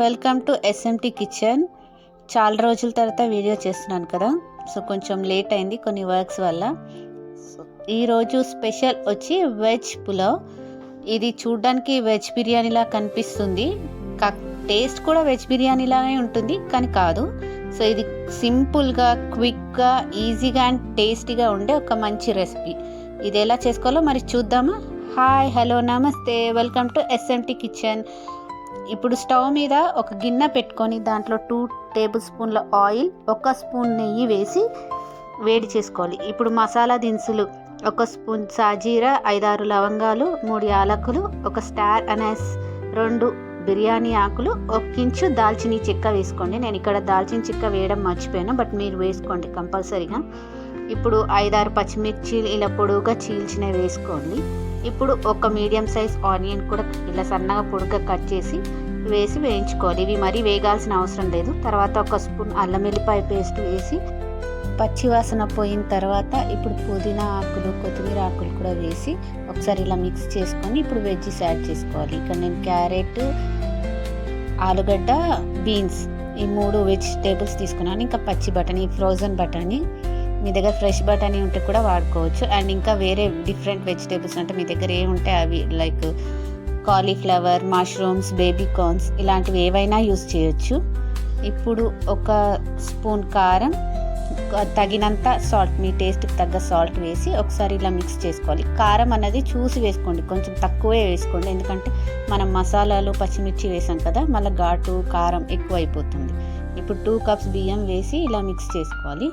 Welcome to SMT kitchen చాలా రోజుల తర్వాత వీడియో చేస్తున్నాను కదా. సో కొంచెం లేట్ అయింది కొన్ని వర్క్స్ వల్ల. సో ఈరోజు స్పెషల్ వచ్చి వెజ్ పులావ్. ఇది చూడ్డానికి వెజ్ బిర్యానీలా కనిపిస్తుంది. టేస్ట్ కూడా వెజ్ బిర్యానీలానే ఉంటుంది కానీ కాదు. సో ఇది సింపుల్గా క్విక్గా ఈజీగా అండ్ టేస్టీగా ఉండే ఒక మంచి రెసిపీ. ఇది ఎలా చేసుకోవాలో మరి చూద్దామా? హాయ్ హలో నమస్తే. వెల్కమ్ టు ఎస్ఎంటి కిచెన్ ఇప్పుడు స్టవ్ మీద ఒక గిన్నె పెట్టుకొని దాంట్లో టూ టేబుల్ స్పూన్ల ఆయిల్ ఒక స్పూన్ నెయ్యి వేసి వేడి చేసుకోవాలి. ఇప్పుడు మసాలా దినుసులు ఒక స్పూన్ సాజీరా ఐదారు లవంగాలు మూడు యాలకులు ఒక స్టార్ అనస్ రెండు బిర్యానీ ఆకులు ఒక కించు దాల్చిన చెక్క వేసుకోండి. నేను ఇక్కడ దాల్చిన చెక్క వేయడం మర్చిపోయాను బట్ మీరు వేసుకోండి కంపల్సరీగా. ఇప్పుడు ఐదారు పచ్చిమిర్చి ఇలా పొడువుగా చీల్చినవి వేసుకోండి. ఇప్పుడు ఒక మీడియం సైజ్ ఆనియన్ కూడా ఇలా సన్నగా పొడుగా కట్ చేసి వేసి వేయించుకోవాలి. ఇవి మరీ వేగాల్సిన అవసరం లేదు. తర్వాత ఒక స్పూన్ అల్లం వెల్లిపాయ పేస్ట్ వేసి పచ్చివాసన పోయిన తర్వాత ఇప్పుడు పుదీనా ఆకులు కొత్తిమీర ఆకులు కూడా వేసి ఒకసారి ఇలా మిక్స్ చేసుకొని ఇప్పుడు వెజ్జెస్ యాడ్ చేసుకోవాలి. ఇక్కడ నేను క్యారెట్ ఆలుగడ్డ బీన్స్ ఈ మూడు వెజిటేబుల్స్ తీసుకున్నాను. ఇంకా పచ్చి బఠానీ ఫ్రోజన్ బఠానీ మీ దగ్గర ఫ్రెష్ బఠానీ ఉంటే కూడా వాడుకోవచ్చు. అండ్ ఇంకా వేరే డిఫరెంట్ వెజిటేబుల్స్ అంటే మీ దగ్గర ఏముంటే అవి like cauliflower mushrooms baby corns ఇలాంటివి ఏవైనా యూస్ చేయొచ్చు. ఇప్పుడు ఒక స్పూన్ కారం తగినంత సాల్ట్ మీ టేస్ట్కి తగ్గ సాల్ట్ వేసి ఒకసారి ఇలా మిక్స్ చేసుకోవాలి. కారం అనేది చూసి వేసుకోండి కొంచెం తక్కువే వేసుకోండి. ఎందుకంటే మనం మసాలాలు పచ్చిమిర్చి వేసాం కదా మళ్ళీ ఘాటు కారం ఎక్కువ అయిపోతుంది ఇప్పుడు టూ కప్స్ బియ్యం వేసి ఇలా మిక్స్ చేసుకోవాలి.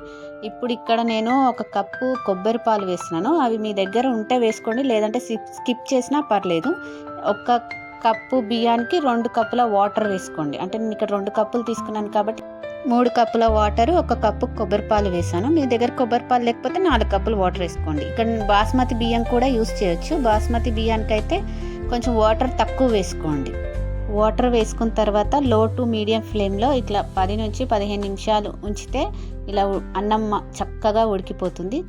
ఇప్పుడు ఇక్కడ నేను ఒక కప్పు కొబ్బరి పాలు వేస్తున్నాను. అవి మీ దగ్గర ఉంటే వేసుకోండి. లేదంటే స్కిప్ చేసినా పర్లేదు. ఒక కప్పు బియ్యానికి రెండు కప్పుల వాటర్ వేసుకోండి. అంటే నేను ఇక్కడ రెండు కప్పులు తీసుకున్నాను కాబట్టి మూడు కప్పుల వాటర్ ఒక కప్పు కొబ్బరి పాలు వేసాను. మీ దగ్గర కొబ్బరి పాలు లేకపోతే నాలుగు కప్పులు వాటర్ వేసుకోండి. ఇక్కడ బాస్మతి బియ్యం కూడా యూస్ చేయొచ్చు. బాస్మతి బియ్యానికి అయితే కొంచెం వాటర్ తక్కువ వేసుకోండి. వాటర్ వేసుకున్న తర్వాత లో టు మీడియం ఫ్లేమ్లో ఇట్లా పది నుంచి పదిహేను నిమిషాలు ఉంచితే ఇలా అన్నం చక్కగా ఉడికిపోతుంది.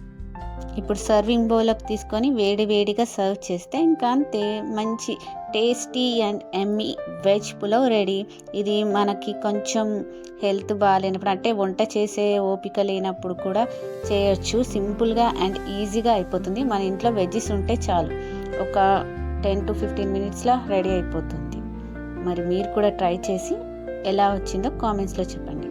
ఇప్పుడు సర్వింగ్ బౌల్లోకి తీసుకొని వేడి వేడిగా సర్వ్ చేస్తే ఇంకా అంతే మంచి tasty and Emmy veg pulao ready. ఇది మనకి కొంచెం హెల్త్ బాగాలేనప్పుడు అంటే వంట చేసే ఓపిక లేనప్పుడు కూడా చేయొచ్చు. సింపుల్గా అండ్ ఈజీగా అయిపోతుంది. మన ఇంట్లో వెజ్జెస్ ఉంటే చాలు. ఒక టెన్ టు ఫిఫ్టీన్ మినిట్స్లో రెడీ అయిపోతుంది. మరి మీరు కూడా ట్రై చేసి ఎలా వచ్చిందో కామెంట్స్లో చెప్పండి.